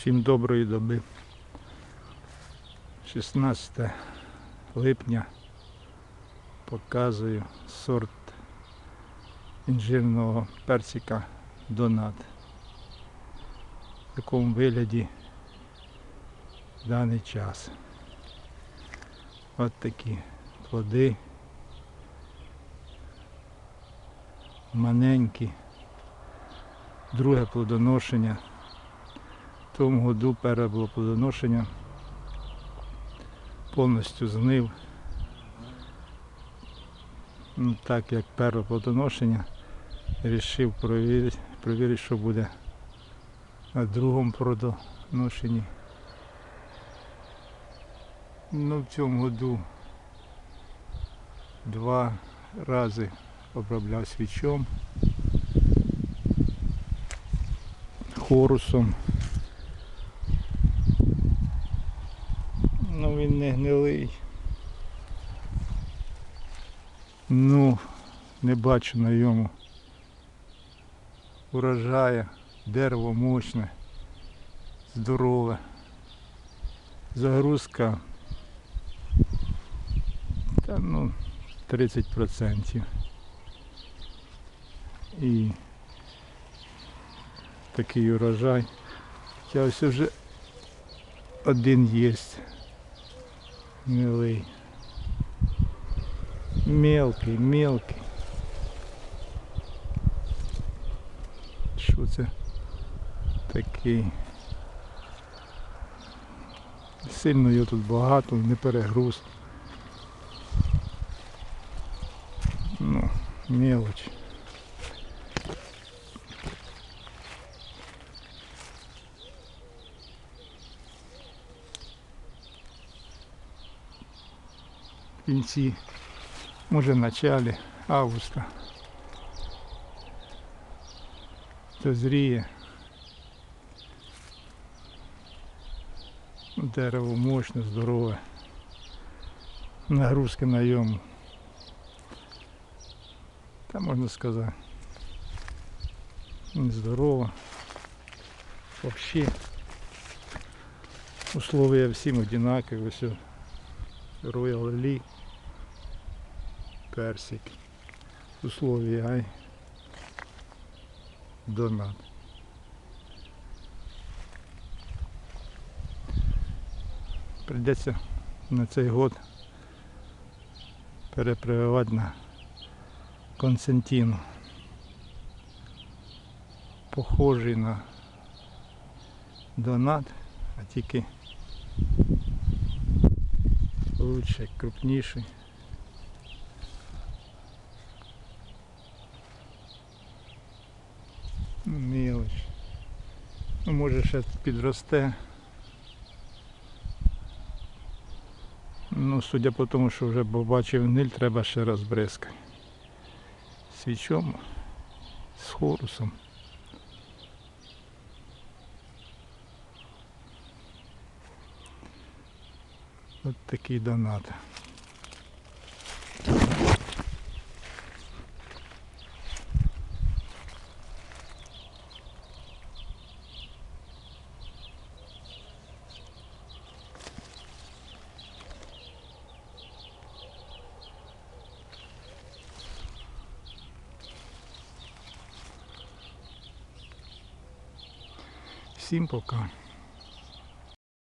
Всім доброї доби. 16 липня показую сорт інжирного персика Донат. В якому вигляді в даний час. От такі плоди. Маленькі. Друге плодоношення. Тому году перше було плодоношення. Повністю знив. Ну, так як перше плодоношення, вирішив провірити, провірити, що буде на другому плодоношенні. Ну, в цьому году два рази обробляв свічом, хорусом. Ну він не гнилий. Ну, не бачу на йому. Урожая, дерево мощне, здорове. Загрузка та ну 30%. І такий урожай. Хоча ось вже один є. Милий. Мелкий, мелкий. Що це такий? Сильно його тут багато, не перегруз. Ну, мелочь. В кінці, може в началі августа. Дозріє. Дерево мощне, здорове. Нагрузки на йому. Та можна сказати. Здорово. Вообще условия всім одинакові. Все. Royal Lee. Персик. Условия ай. Донат. Придеться на цей год перепрививати на Константину. Похожий на донат, а тільки лучше, крупніший. Ну, Мелоч. Ну, може ще підросте. Ну, судя по тому, що вже побачив ниль, треба ще раз бризкати. Свічом, з хорусом. От такий донат. Всім пока.